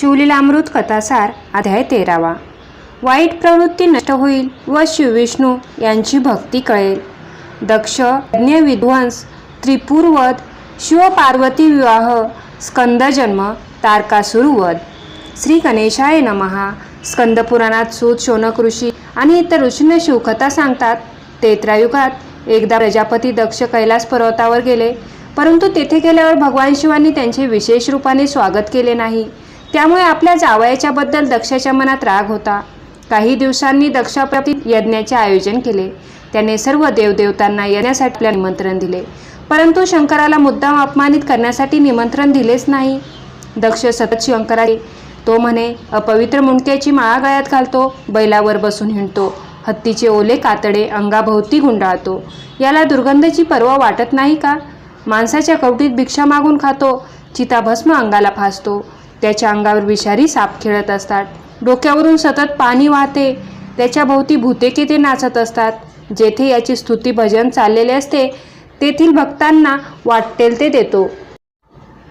शिवलीलामृत कथासार अध्याय तेरावा. वाईट प्रवृत्ती नष्ट होईल व शिवविष्णू यांची भक्ती कळेल. दक्ष यज्ञ विध्वंस त्रिपुरवध शिवपार्वती विवाह स्कंदजन्म तारकासुरवध श्री गणेशाय नमहा स्कंदपुराणात सूत शोनक ऋषी आणि इतर ऋषींना शिवकथा सांगतात. तेत्रायुगात एकदा प्रजापती दक्ष कैलास पर्वतावर गेले परंतु तेथे गेल्यावर भगवान शिवांनी त्यांचे विशेष रूपाने स्वागत केले नाही. त्यामुळे आपल्या जावयाच्याबद्दल दक्षाच्या मनात राग होता. काही दिवसांनी दक्षाप्रती यज्ञाचे आयोजन केले. त्याने सर्व देवदेवतांना येण्यासाठी आपल्या निमंत्रण दिले. परंतु शंकराला मुद्दाम अपमानित करण्यासाठी निमंत्रण दिलेच नाही. दक्ष सतत शंकराने तो म्हणे अपवित्र मुंडक्याची माळा गळ्यात घालतो बैलावर बसून हिंडतो. हत्तीचे ओले कातडे अंगाभोवती गुंडाळतो. याला दुर्गंधाची पर्वा वाटत नाही का? माणसाच्या कवटीत भिक्षा मागून खातो. चिताभस्म अंगाला फासतो. त्याच्या अंगावर विषारी साप खेळत असतात. डोक्यावरून सतत पाणी वाहते. त्याच्या भोवती भूतेके ते नाचत असतात. जेथे याची स्तुती भजन चाललेले असते तेथील भक्तांना वाटेल ते देतो.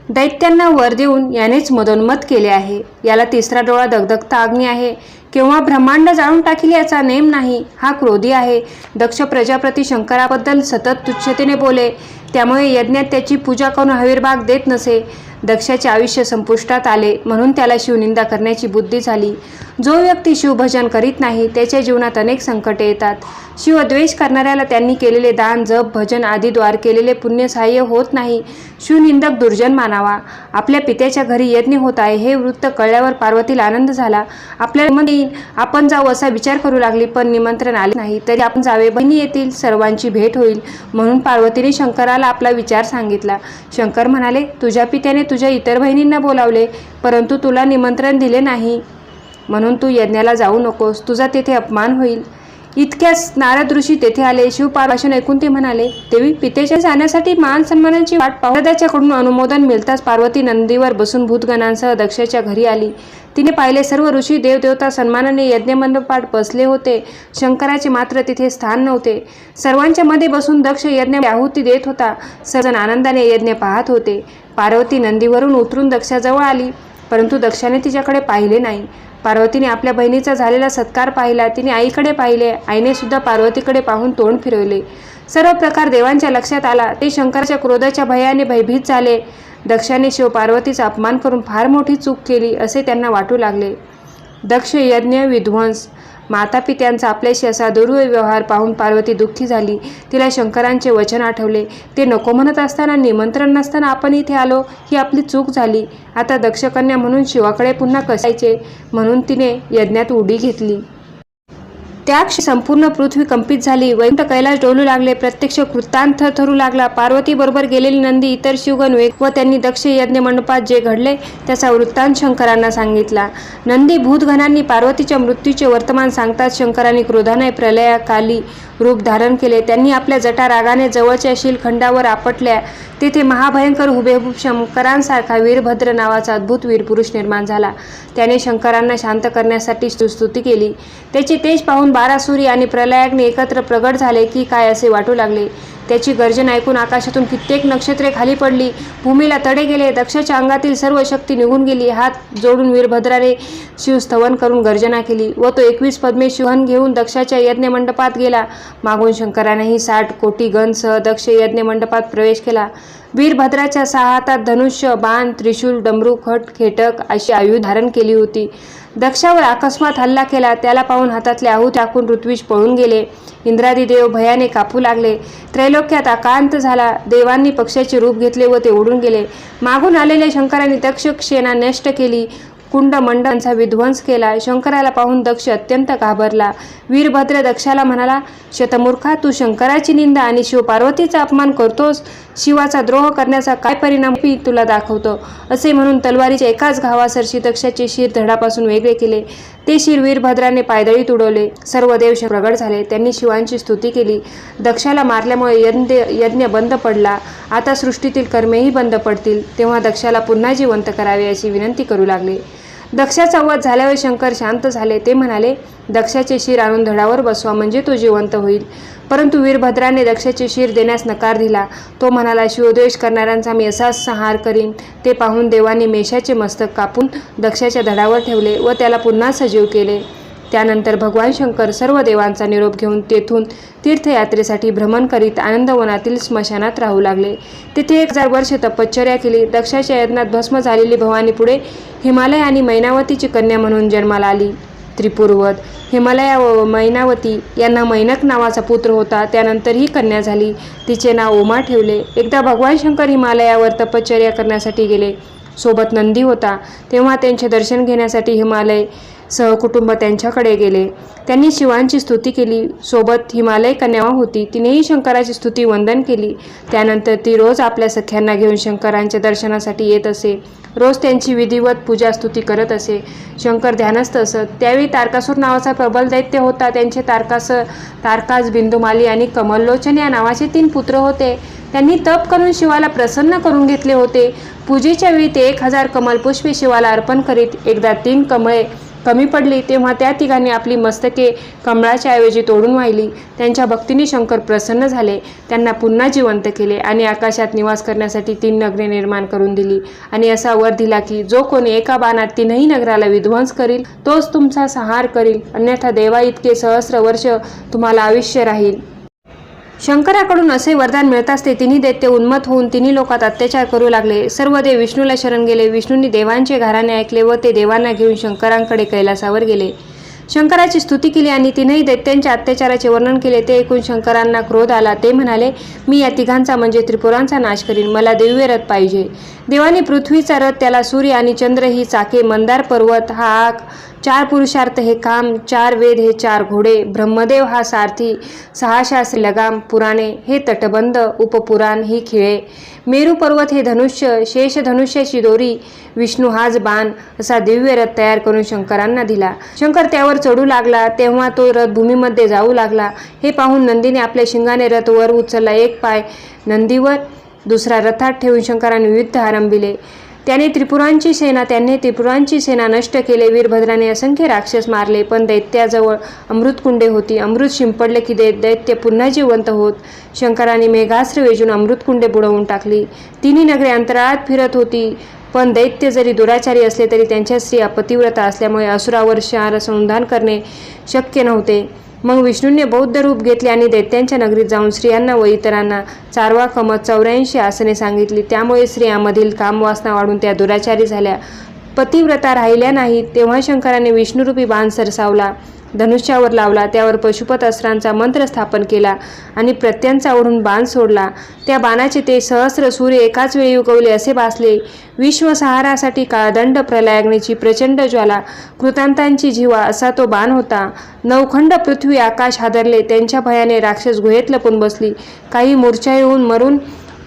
दैत्यांना वर देऊन यानेच मदोन्मत केले आहे. याला तिसरा डोळा दगदगता अग्नी आहे. किंवा ब्रह्मांड जाळून टाकील याचा नेम नाही. हा क्रोधी आहे. दक्ष प्रजाप्रती शंकराबद्दल सतत तुच्छतेने बोले. त्यामुळे यज्ञात त्याची पूजा करून हवीरभाग देत नसे. दक्षाचे आयुष्य संपुष्टात आले म्हणून त्याला शिवनिंदा करण्याची बुद्धी झाली. जो व्यक्ती शिवभजन करीत नाही त्याच्या जीवनात अनेक संकटे येतात. शिवद्वेष करणाऱ्याला त्यांनी केलेले दान जप भजन आदीद्वार केलेले पुण्य सहाय्य होत नाही. शिवनिंदक दुर्जन मानावा. आपल्या पित्याच्या घरी यज्ञ होत आहे हे वृत्त कळल्यावर पार्वतीला आनंद झाला. आपल्याला मन येईल. आपण जाऊ असा विचार करू लागली पण निमंत्रण आले नाही. तरी आपण जावे बहिणी येतील सर्वांची भेट होईल म्हणून पार्वतीने शंकराला आपला विचार सांगितला. शंकर म्हणाले तुझ्या पित्याने तुझ्या इतर बहिणींना बोलावले परंतु तुला निमंत्रण दिले नाही. म्हणून तू यज्ञाला जाऊ नकोस. तुझा तेथे अपमान होईल. इतक्याच नारद ऋषी तेथे आले. शिवपार्वाशन ऐकून ते म्हणाले देवी पितेच्या जाण्यासाठी मान सन्मानाची वाट पाहदाच्याकडून अनुमोदन मिळताच पार्वती नंदीवर बसून भूतगणांसह दक्षाच्या घरी आली. तिने पाहिले सर्व ऋषी देवदेवता सन्मानाने यज्ञमंडपात बसले होते. शंकराचे मात्र तिथे स्थान नव्हते. सर्वांच्या मध्ये बसून दक्ष यज्ञ आहुती देत होता. सर्वजण आनंदाने यज्ञ पाहत होते. पार्वती नंदीवरून उतरून दक्षाजवळ आली. परंतु दक्षाने तिच्याकडे पाहिले नाही. पार्वतीने आपल्या बहिणीचा झालेला सत्कार पाहिला तिने आईकडे पाहिले आईने सुद्धा पार्वतीकडे पाहून तोंड फिरवले. सर्व प्रकार देवांच्या लक्षात आला. ते शंकराच्या क्रोधाच्या भयाने भयभीत झाले. दक्षाने शिव पार्वतीचा अपमान करून फार मोठी चूक केली असे त्यांना वाटू लागले. दक्ष यज्ञ विध्वंस माता पित्यांचा आपल्याशी असा दुर्व्यवहार पाहून पार्वती दुःखी झाली. तिला शंकरांचे वचन आठवले. ते नको म्हणत असताना निमंत्रण नसताना आपण इथे आलो ही आपली चूक झाली. आता दक्षकन्या म्हणून शिवाकडे पुन्हा कसायचे? म्हणून तिने यज्ञात उडी घेतली. त्या संपूर्ण पृथ्वी कंपित झाली. वैकुंठ कैलास डोलू लागले. प्रत्यक्ष कृतांत ठरू लागला. पार्वती बरोबर गेलेली नंदी इतर शिवगण वेग व त्यांनी दक्ष यज्ञ मंडपात जे घडले त्याचा वृत्तांत शंकरांना सांगितला. नंदी भूतघनांनी पार्वतीच्या मृत्यूचे वर्तमान सांगताच शंकरांनी क्रोधाने प्रलयाकाली रूप धारण केले. त्यांनी आपल्या जटा रागाने जवळच्या शिलखंडावर आपटल्या. तेथे महाभयंकर हुबेहूब शंकरांसारखा वीरभद्र नावाचा अद्भुत वीरपुरुष निर्माण झाला. त्याने शंकरांना शांत करण्यासाठी स्तुती केली. त्याचे तेज पाहून बारासुरी आणि प्रलयाग्नी एकत्र प्रगट झाले की काय असे वाटू लागले? त्याची गर्जन ऐकून आकाशातून कित्येक नक्षत्रे खाली पडली. भूमीला तडे गेले. दक्षाच्या अंगातील सर्व शक्ती निघून गेली. हात जोडून वीरभद्राने शिवस्तवन करून गर्जना केली व तो एकवीस पद्मे शिवहन घेऊन दक्षाच्या यज्ञमंडपात गेला. मागून शंकरानेही साठ कोटी गणसह दक्ष यज्ञमंडपात प्रवेश केला. वीरभद्राच्या सहा हातात धनुष्य बाण त्रिशूल डमरू खट खेटक अशी आयुध धारण केली होती. दक्षावर अकस्मात हल्ला केला त्याला पाहून हातातले आहू टाकून ऋत्विज पळून गेले. इंद्रादी देव भयाने कापू लागले. त्रैलोक्यात आकांत झाला. देवांनी पक्षाचे रूप घेतले व ते उडून गेले. मागून आलेल्या शंकरांनी सेना नष्ट केली. कुंड मंडळांचा विध्वंस केला. शंकराला पाहून दक्ष अत्यंत घाबरला. वीरभद्र दक्षाला म्हणाला शतमूर्खा तू शंकराची निंदा आणि शिवपार्वतीचा अपमान करतोस. शिवाचा द्रोह करण्याचा काय परिणाम तुला दाखवतो? असे म्हणून तलवारीच्या एकाच घावासरशी दक्षाचे शिर धडापासून वेगळे केले. ते शिर वीरभद्राने पायदळीत उडवले. सर्व देव प्रगट झाले. त्यांनी शिवांची स्तुती केली. दक्षाला मारल्यामुळे यज्ञ यज्ञ बंद पडला. आता सृष्टीतील कर्मेही बंद पडतील. तेव्हा दक्षाला पुन्हा जिवंत करावे अशी विनंती करू लागले. दक्षाचा वध झाल्यावर शंकर शांत झाले. ते म्हणाले दक्षाचे शिर आणून धडावर बसवा म्हणजे तो जिवंत होईल. परंतु वीरभद्राने दक्षाचे शिर देण्यास नकार दिला. तो म्हणाला शिवद्वेष करणाऱ्यांचा मी असाच संहार करीन. ते पाहून देवाने मेषाचे मस्तक कापून दक्षाच्या धडावर ठेवले व त्याला पुन्हा सजीव केले. त्यानंतर भगवान शंकर सर्व देवांचा निरोप घेऊन तेथून तीर्थयात्रेसाठी भ्रमण करीत आनंदवनातील स्मशानात राहू लागले. तेथे एक हजार वर्ष तपश्चर्या केली. दक्षाच्या यज्ञात भस्म झालेली भवानी पुढे हिमालय आणि मैनावतीची कन्या म्हणून जन्माला आली. त्रिपुरवत हिमालया व मैनावती यांना मैनक नावाचा पुत्र होता. त्यानंतर ही कन्या झाली. तिचे नाव उमा ठेवले. एकदा भगवान शंकर हिमालयावर तपश्चर्या करण्यासाठी गेले. सोबत नंदी होता. तेव्हा त्यांचे दर्शन घेण्यासाठी हिमालय सहकुटुंब त्यांच्याकडे गेले. त्यांनी शिवांची स्तुती केली. सोबत हिमालय कन्या होती. तिनेही शंकराची स्तुती वंदन केली. त्यानंतर ती रोज आपल्या सख्यांना घेऊन शंकरांच्या दर्शनासाठी येत असे. रोज त्यांची विधिवत पूजा स्तुती करत असे. शंकर ध्यानस्थ असत. त्यावेळी तारकासूर नावाचा प्रबल दैत्य होता. त्यांचे तारकास तारकास बिंदुमाली आणि कमललोचन या नावाचे तीन पुत्र होते. त्यांनी तप करून शिवाला प्रसन्न करून घेतले होते. पूजेच्या वेळी ते एक हजार कमलपुष्पे शिवाला अर्पण करीत एकदा तीन कमळे कमी पडली तेव्हा त्या तिघांनी आपली मस्तके कमळाच्या ऐवजी तोडून वाहिली. त्यांच्या भक्तीने शंकर प्रसन्न झाले. त्यांना पुन्हा जिवंत केले आणि आकाशात निवास करण्यासाठी तीन नगरे निर्माण करून दिली. आणि असा वर दिला की जो कोणी एका बाणात तीनही नगराला विध्वंस करील तोच तुमचा संहार करील. अन्यथा देवा इतके सहस्र वर्ष तुम्हाला आयुष्य राहील. शंकराकडून असे वरदान मिळताच ते तिन्ही दैत्य उन्मत होऊन तिन्ही लोकात अत्याचार करू लागले. सर्व देव विष्णूला शरण गेले. विष्णूंनी देवांचे घराणे ऐकले व ते देवांना घेऊन शंकरांकडे कैलासावर गेले. शंकराची स्तुती केली आणि तिन्ही दैत्यांच्या अत्याचाराचे वर्णन केले. ते ऐकून शंकरांना क्रोध आला. ते म्हणाले मी या तिघांचा म्हणजे त्रिपुरांचा नाश करीन. मला दिव्य रथ पाहिजे. देवाने पृथ्वीचा रथ त्याला सूर्य आणि चंद्र ही चाके मंदार पर्वत हा आग चार पुरुषार्थ हे काम चार वेद हे चार घोडे ब्रह्मदेव हा सारथी सहा शास्त्र लगाम पुराणे हे तटबंध उपपुराण ही खिळे. मेरू पर्वत हे धनुष्य शेष धनुष्याची दोरी विष्णू हाच बाण असा दिव्य रथ तयार करून शंकरांना दिला. शंकर त्यावर चढू लागला तेव्हा तो रथ भूमीमध्ये जाऊ लागला. हे पाहून नंदीने आपल्या शिंगाने रथ वर उचलला एक पाय नंदीवर दुसरा रथात ठेवून शंकराने युद्ध आरंभिले त्याने त्रिपुरांची सेना त्यांनी त्रिपुरांची सेना नष्ट केले. वीरभद्राने असंख्य राक्षस मारले पण दैत्याजवळ अमृतकुंडे होती. अमृत शिंपडले की दैत्य पुन्हा जिवंत होत. शंकराने मेघास्त्र वेजून अमृतकुंडे बुडवून टाकली. तिन्ही नगरे अंतराळात फिरत होती पण दैत्य जरी दुराचारी असले तरी त्यांच्या स्त्रिया पतिव्रता असल्यामुळे असुरावर शार संधान करणे शक्य नव्हते. मग विष्णूंनी बौद्ध रूप घेतले आणि दैत्यांच्या नगरीत जाऊन स्त्रियांना व इतरांना चारवा कमत चौऱ्याऐंशी आसने सांगितली. त्यामुळे स्त्रियांमधील कामवासना वाढून त्या दुराचारी झाल्या. पतिव्रता राहिल्या नाहीत तेव्हा शंकराने विष्णुरूपी बाण सरसावला. धनुष्यावर लावला त्यावर पशुपत अस्त्रांचा मंत्र स्थापन केला आणि प्रत्यांचा ओढून बाण सोडला. त्या बाणाचे ते सहस्र सूर्य एकाच वेळी उगवले असे भासले. विश्वसहारासाठी काळदंड प्रलयाग्नीची प्रचंड ज्वाला कृतांतांची जीवा असा तो बाण होता. नवखंड पृथ्वी आकाश हादरले त्यांच्या भयाने राक्षस गुहेत लपून बसली. काही मूर्छा येऊन मरून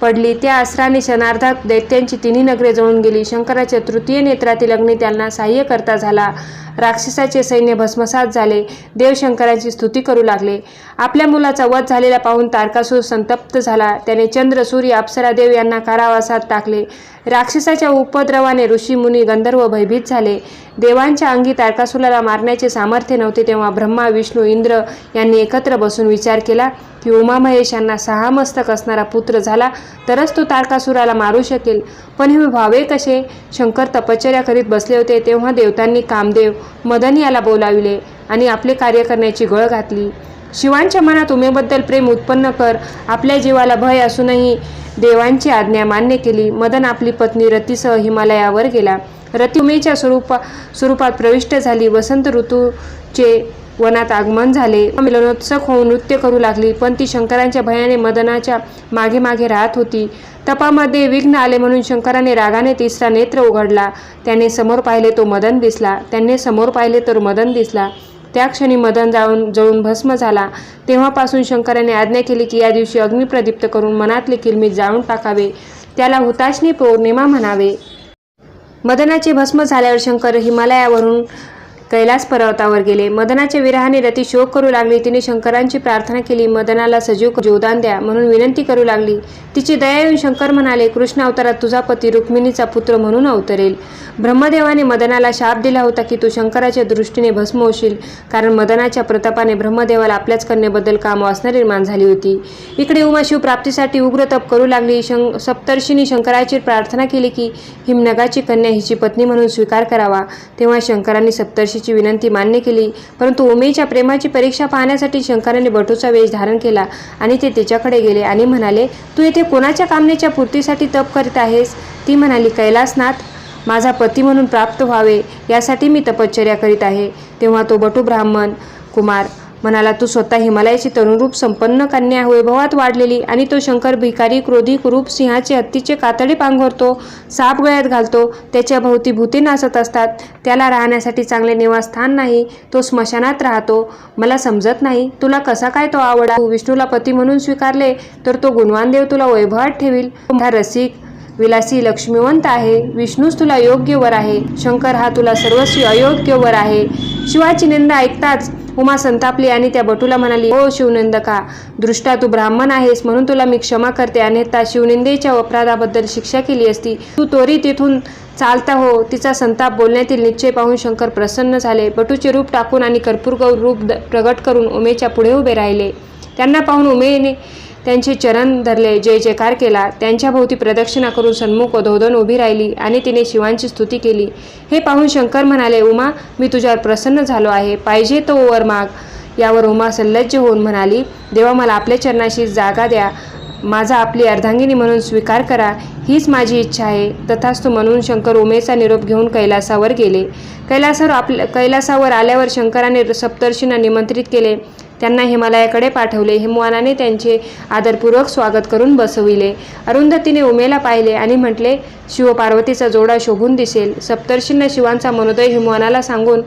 पडली. त्या अस्त्राने क्षणार्धात दैत्यांची तिन्ही नगरे जळून गेली. शंकराच्या तृतीय नेत्रातील अग्नी त्यांना सहाय्य करता झाला. राक्षसाचे सैन्य भस्मसात झाले. देव शंकरांची स्तुती करू लागले. आपल्या मुलाचा वध झालेला पाहून तारकासूर संतप्त झाला. त्याने चंद्र सूर्य अप्सरा देव यांना कारावासात टाकले. राक्षसाच्या उपद्रवाने ऋषीमुनी गंधर्व भयभीत झाले. देवांच्या अंगी तारकासुराला मारण्याचे सामर्थ्य नव्हते तेव्हा ब्रह्मा विष्णू इंद्र यांनी एकत्र बसून विचार केला. की उमा महेश यांना सहा मस्तक असणारा पुत्र झाला तरच तो तारकासुराला मारू शकेल. पण हे व्हावे कसे? शंकर तपश्चर्या करीत बसले होते तेव्हा देवतांनी कामदेव मदन याला बोलाविले आणि आपले कार्य करण्याची गळ घातली. शिवांच्या मनात उमेबद्दल प्रेम उत्पन्न कर आपल्या जीवाला भय असूनही देवांची आज्ञा मान्य केली. मदन आपली पत्नी रतीसह हिमालयावर गेला. रती उमेच्या स्वरूपा स्वरूपात प्रविष्ट झाली. वसंत ऋतूचे वनात आगमन झाले. मिलनोत्सक होऊन नृत्य करू लागली पण ती शंकरांच्या भयाने मदनाच्या मागे मागे राहत होती. तपामध्ये विघ्न आले म्हणून शंकराने रागाने तिसरा नेत्र उघडला. त्याने समोर पाहिले तो मदन दिसला. त्याने समोर पाहिले तर मदन दिसला. त्या क्षणी मदन जाऊन जळून भस्म झाला. तेव्हापासून शंकराने आज्ञा केली की या दिवशी अग्निप्रदीप्त करून मनातले किलमी जाळून टाकावे. त्याला हुताशनी पौर्णिमा म्हणावे. मदनाचे भस्म झाल्यावर शंकर हिमालयावरून कैलास पर्वतावर गेले. मदनाच्या विरहाने रती शोक करू लागली. तिने शंकरांची प्रार्थना केली. मदनाला सजीव जोदान द्या म्हणून विनंती करू लागली. तिची दया येऊन शंकर म्हणाले कृष्ण अवतारात तुझा पती रुक्मिणीचा पुत्र म्हणून अवतरेल. ब्रह्मदेवाने मदनाला शाप दिला होता की तू शंकराच्या दृष्टीने भस्म होशील. कारण मदनाच्या प्रतापाने ब्रह्मदेवाला आपल्याच कन्येबद्दल काम वासना निर्माण झाली होती. इकडे उमा शिवप्राप्तीसाठी उग्र तप करू लागली. शं सप्तर्षींनी शंकराची प्रार्थना केली की हिमनगाची कन्या हिची पत्नी म्हणून स्वीकार करावा. तेव्हा शंकरांनी सप्तर्षी सप्तर्षीची विनंती मान्य केली. परंतु उमेच्या प्रेमाची परीक्षा पाहण्यासाठी शंकराने बटूचा वेश धारण केला आणि ते तिच्याकडे गेले आणि म्हणाले तू येथे कोणाच्या कामनेच्या पूर्तीसाठी तप करीत आहेस? ती म्हणाली कैलासनाथ माझा पती म्हणून प्राप्त व्हावे यासाठी मी तपश्चर्या करीत आहे. तेव्हा तो बटू ब्राह्मण कुमार म्हणाला तू स्वतः हिमालयाची तरुणरूप संपन्न कन्या वैभवात वाढलेली आणि तो शंकर भिकारी क्रोधी कुरूप सिंहाचे हत्तीचे कातडी पांघरतो साप गळ्यात घालतो त्याच्या भोवती भूते नाचत असतात. त्याला राहण्यासाठी चांगले निवासस्थान नाही तो स्मशानात राहतो. मला समजत नाही तुला कसा काय तो आवडा तू विष्णूला पती म्हणून स्वीकारले तर तो गुणवान देव तुला वैभवात ठेवील. हा रसिक विलासी लक्ष्मीवंत आहे. विष्णूच तुला योग्य वर आहे. शंकर हा तुला सर्वस्वी अयोग्य वर आहे. शिवाची निंदा ऐकताच उमा संतापली आणि त्या बटूला म्हणाली ओ शिवनंदका दृष्टा तू ब्राह्मण आहेस म्हणून तुला मी क्षमा करते अन्यथा शिवनिंदेच्या अपराधाबद्दल शिक्षा केली असती. तू तोरी तिथून चालता हो. तिचा संताप बोलण्यातील निश्चय पाहून शंकर प्रसन्न झाले. बटूचे रूप टाकून आणि कर्पूरगौर रूप द- प्रगट करून उमेच्या पुढे उभे राहिले. त्यांना पाहून उमेने त्यांचे चरण धरले जय जयकार केला त्यांच्याभोवती प्रदक्षिणा करून सन्मुख धोधन उभी राहिली आणि तिने शिवांची स्तुती केली. हे पाहून शंकर म्हणाले उमा मी तुझ्यावर प्रसन्न झालो आहे. पाहिजे तो वर माग. यावर उमा सल्लज्ज होऊन म्हणाली देवा मला आपल्या चरणाशी जागा द्या. माझा आपली अर्धांगिनी म्हणून स्वीकार करा. हीच माझी इच्छा आहे. तथास्तु म्हणून शंकर उमेचा निरोप घेऊन कैलासावर गेले. कैलासावर आपल्या कैलासावर आल्यावर शंकराने सप्तर्षींना निमंत्रित केले. त्यांना हिमालयाकडे पाठवले. हिमवानाने त्यांचे आदरपूर्वक स्वागत करून बसविले. अरुंधतीने उमेला पाहिले आणि म्हटले शिवपार्वतीचा जोडा शोभून दिसेल. सप्तर्षींना शिवांचा मनोदय हिमवानाला सांगून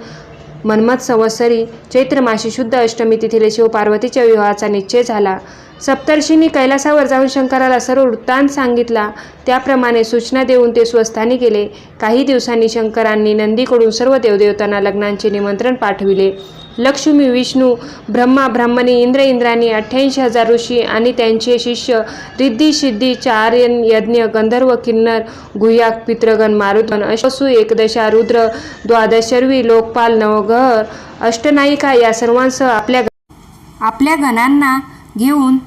मन्मथ संवत्सरी चैत्र माशी शुद्ध अष्टमी तिथीले शिवपार्वतीच्या विवाहाचा निश्चय झाला. सप्तर्षींनी कैलासावर जाऊन शंकराला सर्व वृत्तांत सांगितला. त्याप्रमाणे सूचना देऊन ते स्वस्थानी गेले. काही दिवसांनी शंकरांनी नंदीकडून सर्व देवदेवतांना लग्नांचे निमंत्रण पाठविले. लक्ष्मी विष्णू ब्रह्मा ब्रह्मणी इंद्र इंद्राणी अठ्ठ्याऐंशी हजार ऋषी आणि त्यांचे शिष्य रिद्धी सिद्धी चार्यन यज्ञ गंधर्व किन्नर गुह्याक पितृगण मारुतन अश्वसू एकदशा रुद्र द्वादशर्वी लोकपाल नवघर अष्टनायिका या सर्वांसह आपल्या आपल्या गणांना घेऊन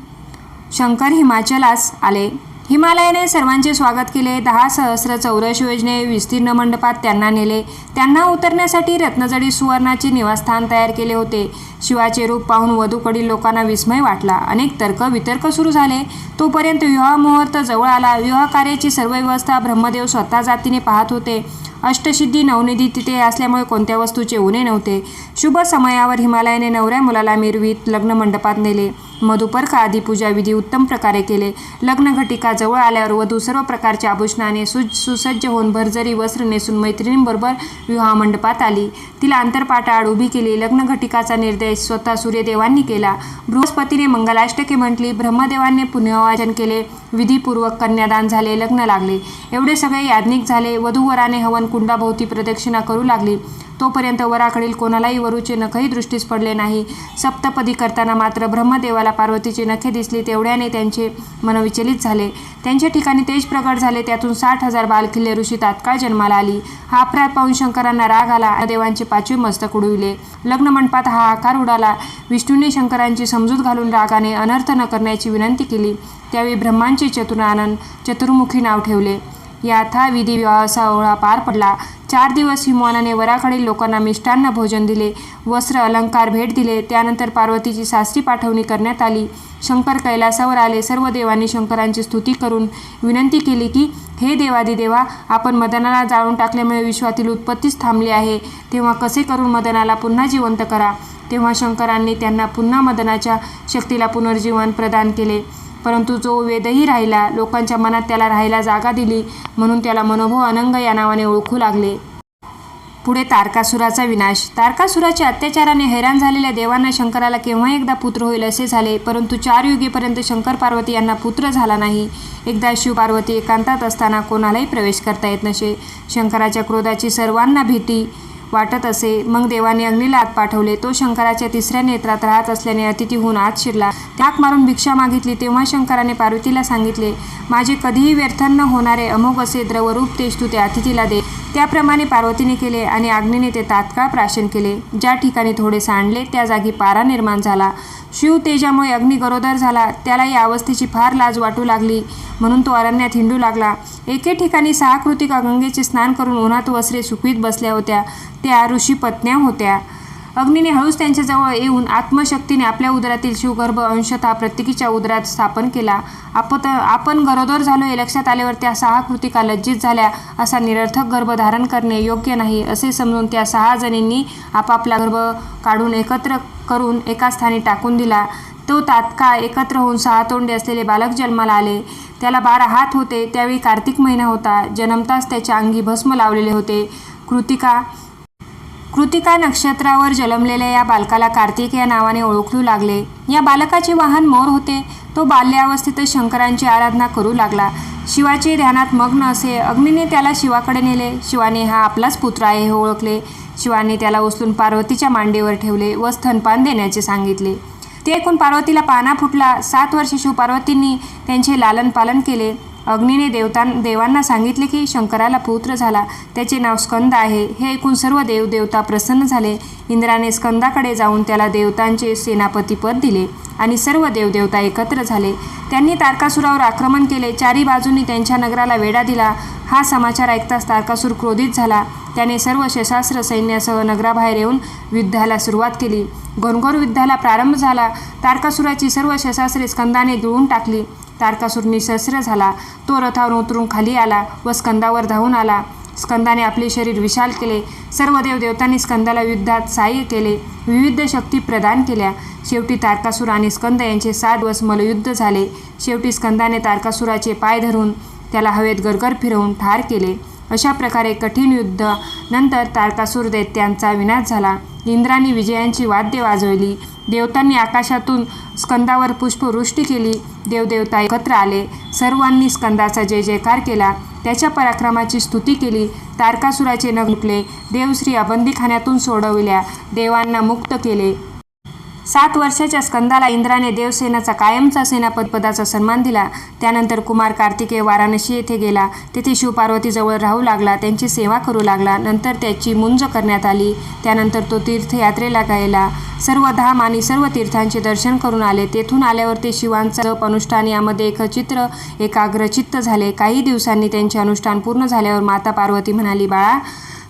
शंकर हिमाचलास आले. हिमालयाने सर्वांचे स्वागत केले. दहा सहस्र चौरस योजने विस्तीर्ण मंडपात त्यांना नेले. त्यांना उतरण्यासाठी रत्नजडी सुवर्णाचे निवासस्थान तयार केले होते. शिवाचे रूप पाहून वधूकडील लोकांना विस्मय वाटला. अनेक तर्क वितर्क सुरू झाले. तोपर्यंत विवाहमुहूर्त जवळ आला. विवाह कार्याची सर्व व्यवस्था ब्रह्मदेव स्वतः जातीने पाहत होते. अष्टसिद्धी नवनिधी तिथे असल्यामुळे कोणत्या वस्तूचे उणे नव्हते. शुभ समयावर हिमालयाने नवऱ्या मुलाला मिरवीत लग्न मंडपात नेले. मधुपर्क आदी पूजा विधी उत्तम प्रकारे केले. लग्न घटिका जवळ आल्यावर वधू सर्व प्रकारच्या आभूषणाने सु सुसज्ज होऊन भरजरी वस्त्र नेसून मैत्रिणींबरोबर विवाह मंडपात आली. तिला अंतरपाटाआड उभी केली. लग्न घटिकाचा निर्देश स्वतः सूर्यदेवांनी केला. बृहस्पतीने मंगलाष्टके म्हटली ब्रह्मदेवांनी पुण्यवाचन केले विधीपूर्वक कन्यादान झाले लग्न लागले. एवढे सगळे याज्ञिक झाले वधूवराने हवन कुंडाभोवती प्रदक्षिणा करू लागली. तोपर्यंत वराकडील कोणालाही वरूचे नखही दृष्टीस पडले नाही. सप्तपदी करताना मात्र ब्रह्मदेवाला पार्वतीचे नखे दिसली तेवढ्याने त्यांचे मन विचलित झाले. त्यांच्या ठिकाणी तेज प्रगट झाले त्यातून साठ हजार बालखिल्ले ऋषी तात्काळ जन्माला आली. हा अपराध पाहून शंकरांना राग आला देवांचे पाचवे मस्तक उडविले. लग्न मंडपात हा आकार उडाला. विष्णूने शंकरांची समजूत घालून रागाने अनर्थ न करण्याची विनंती केली. त्यावेळी ब्रह्मांचे चतुरानंद चतुर्मुखी नाव ठेवले. याथा विधी विवाह सोहळा पार पडला. चार दिवस हिमवानाने वराकडील लोकांना मिष्टान्न भोजन दिले वस्त्र अलंकार भेट दिले. त्यानंतर पार्वतीची सासरी पाठवणी करण्यात आली. शंकर कैलासावर आले. सर्व देवांनी शंकरांची स्तुती करून विनंती केली की हे देवादिदेवा आपण मदनाला जाळून टाकल्यामुळे विश्वातील उत्पत्तीच थांबली आहे. तेव्हा कसे करून मदनाला पुन्हा जिवंत करा? तेव्हा शंकरांनी त्यांना पुन्हा मदनाच्या शक्तीला पुनर्जीवन प्रदान केले. परंतु जो वेदही राहिला लोकांच्या मनात त्याला राहायला जागा दिली म्हणून त्याला मनोभव अनंग या नावाने ओळखू लागले. पुढे तारकासुराचा विनाश. तारकासुराच्या अत्याचाराने हैराण झालेल्या देवांना शंकराला केव्हा एकदा पुत्र होईल असे झाले परंतु चार युगेपर्यंत शंकर पार्वती यांना पुत्र झाला नाही. एकदा शिव पार्वती एकांतात असताना कोणालाही प्रवेश करता येत नसे. शंकराच्या क्रोधाची सर्वांना भीती. वाटत असे. मग देवाने अग्नीला आत पाठवले. तो शंकराच्या तिसऱ्या नेत्रात राहत असल्याने अतिथी होऊन आत शिरला. त्याक मारून भिक्षा मागितली तेव्हा शंकराने पार्वतीला सांगितले माझे कधीही व्यर्थ न होणारे अमोघ असे द्रवरूप तेज तू त्या अतिथीला दे. त्याप्रमाणे पार्वतीने केले आणि अग्नीने ते तात्काळ प्राशन केले. ज्या ठिकाणी थोडे सांडले त्या जागी पारा निर्माण झाला. शिव तेजामुळे अग्नी गरोदर झाला. त्याला या अवस्थेची फार लाज वाटू लागली. म्हणून तो अरण्यात हिंडू लागला. एके ठिकाणी सहा कृतिका गंगेचे स्नान करून उन्हात वस्त्रे सुखवीत बसल्या होत्या. त्या ऋषी पत्न्या होत्या. अग्नीने हळूच त्यांच्याजवळ येऊन आत्मशक्तीने आपल्या उदरातील शिवगर्भ अंशतः प्रत्येकीच्या उदरात स्थापन केला. आपत आपण गरोदर झालो हे लक्षात आल्यावर त्या सहा कृतिका लज्जित झाल्या असा निरर्थक गर्भ धारण करणे योग्य नाही असे समजून त्या सहा जणींनी आपापला गर्भ काढून एकत्र करून एका स्थानी टाकून दिला. तो तात्काळ एकत्र होऊन सहा तोंडे असलेले बालक जन्माला आले. त्याला बारा हात होते. त्यावेळी कार्तिक महिना होता. जन्मताच त्याच्या अंगी भस्म लावलेले होते. कृतिका कृतिका नक्षत्रावर जन्मलेल्या या बालकाला कार्तिक या नावाने ओळखू लागले. या बालकाचे वाहन मोर होते. तो बाल्यावस्थेतच शंकरांची आराधना करू लागला. शिवाचे ध्यानात मग्न असे अग्नीने त्याला शिवाकडे नेले. शिवाने हा आपलाच पुत्र आहे हे ओळखले. शिवाने त्याला उचलून पार्वतीच्या मांडीवर ठेवले व स्तनपान देण्याचे सांगितले. ते ऐकून पार्वतीला पाना फुटला. सात वर्षे शिवपार्वतींनी त्यांचे लालन पालन केले. अग्नीने देवतां देवांना सांगितले की शंकराला पुत्र झाला. त्याचे नाव स्कंद आहे. हे ऐकून सर्व देव देवता प्रसन्न झाले. इंद्राने स्कंदाकडे जाऊन त्याला देवतांचे सेनापतीपद दिले आणि सर्व देवदेवता एकत्र झाले. त्यांनी तारकासुरावर आक्रमण केले. चारी बाजूंनी त्यांच्या नगराला वेढा दिला. हा समाचार ऐकताच तारकासूर क्रोधित झाला. त्याने सर्व शशास्त्र सैन्यासह नगराबाहेर येऊन युद्धाला सुरुवात केली. घनघोर युद्धाला प्रारंभ झाला. तारकासुराची सर्व शशास्त्रे स्कंदाने जुळून टाकली. तारकासूर निशस्त्र झाला. तो रथावर उतरून खाली आला व स्कंदावर धावून आला. स्कंदाने आपले शरीर विशाल केले. सर्व देवदेवतांनी स्कंदाला युद्धात सहाय्य केले. विविध शक्ती प्रदान केल्या. शेवटी तारकासूर आणि स्कंद यांचे सात दिवस मलयुद्ध झाले. शेवटी स्कंदाने तारकासुराचे पाय धरून त्याला हवेत गरगर फिरवून ठार केले. अशा प्रकारे कठीण युद्ध नंतर तारकासूर दैत्यांचा विनाश झाला. इंद्राने विजयांची वाद्य वाजवली. देवतांनी आकाशातून स्कंदावर पुष्पवृष्टी केली. देवदेवता एकत्र आले. सर्वांनी स्कंदाचा जय जयकार केला. त्याच्या पराक्रमाची स्तुती केली. तारकासुराचे नग लुटले. देवश्री अबंदीखान्यातून सोडविल्या. देवांना मुक्त केले. सात वर्षाच्या स्कंदाला इंद्राने देवसेनाचा कायमचा सेनापदपदाचा सन्मान दिला. त्यानंतर कुमार कार्तिकेय वाराणसी येथे गेला. तेथे शिवपार्वतीजवळ राहू लागला. त्यांची सेवा करू लागला. नंतर त्याची मुंज करण्यात आली. त्यानंतर तो तीर्थयात्रेला गेला सर्व धाम आणि सर्व तीर्थांचे दर्शन करून आले. तेथून आल्यावर ते शिवांचा जप अनुष्ठान यामध्ये एकचित्र एकाग्रचित्त झाले. काही दिवसांनी त्यांचे अनुष्ठान पूर्ण झाल्यावर माता पार्वती म्हणाली बाळा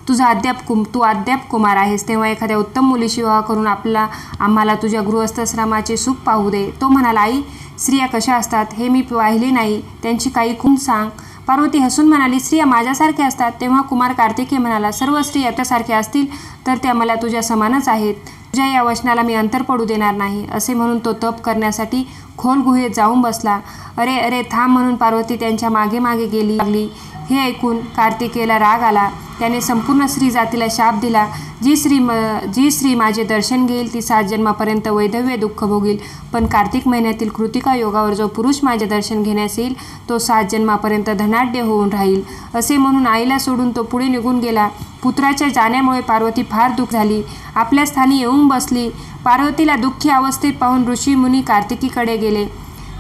तुझा अद्याप कुम तू अद्याप कुमार आहेस. तेव्हा एखाद्या उत्तम मुलीशी विवाह करून आपला आम्हाला तुझ्या गृहस्थश्रमाचे सुख पाहू दे. तो म्हणाला आई स्त्रिया कशा असतात? हे मी पाहिले नाही. त्यांची काही खूण सांग. पार्वती हसून म्हणाली स्त्रिया माझ्यासारख्या असतात? तेव्हा कुमार कार्तिके म्हणाला सर्व स्त्रिया त्यासारख्या असतील तर त्या मला तुझ्या समानच आहेत. ज्या या वचनाला मी अंतर पडू देणार नाही असे म्हणून तो तप करण्यासाठी खोल गुहेत जाऊन बसला. अरे अरे थांब म्हणून पार्वती त्यांच्या मागे मागे गेली लागली. हे ऐकून कार्तिकेयला राग आला. त्याने संपूर्ण स्त्री जातीला शाप दिला. जी स्त्री म जी स्त्री माझे दर्शन घेईल ती सात जन्मापर्यंत वैधव्य दुःख भोगील. पण कार्तिक महिन्यातील कृतिका योगावर जो पुरुष माझे दर्शन घेण्यास येईल तो सात जन्मापर्यंत धनाढ्य होऊन राहील. असे म्हणून आईला सोडून तो पुढे निघून गेला. पुत्राच्या जाण्यामुळे पार्वती फार दुःख झाली. आपल्या स्थानी येऊन बसली. पार्वतीला दुःखी अवस्थेत पाहून ऋषी मुनी कार्तिकीकडे गेले.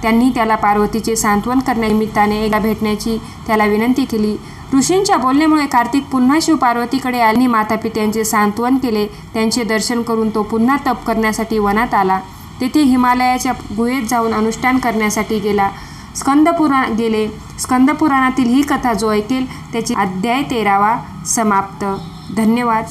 त्यांनी त्याला पार्वतीचे सांत्वन करण्यानिमित्ताने एकदा भेटण्याची त्याला विनंती केली. ऋषींच्या बोलण्यामुळे कार्तिक पुन्हा शिव पार्वतीकडे आले माता पित्यांचे सांत्वन केले. त्यांचे दर्शन करून तो पुन्हा तप करण्यासाठी वनात आला. तेथे हिमालयाच्या गुहेत जाऊन अनुष्ठान करण्यासाठी गेला. स्कंदपुराण गेले. स्कंदपुराणातील ही कथा जो ऐकेल त्याची अध्याय तेरावा समाप्त. धन्यवाद.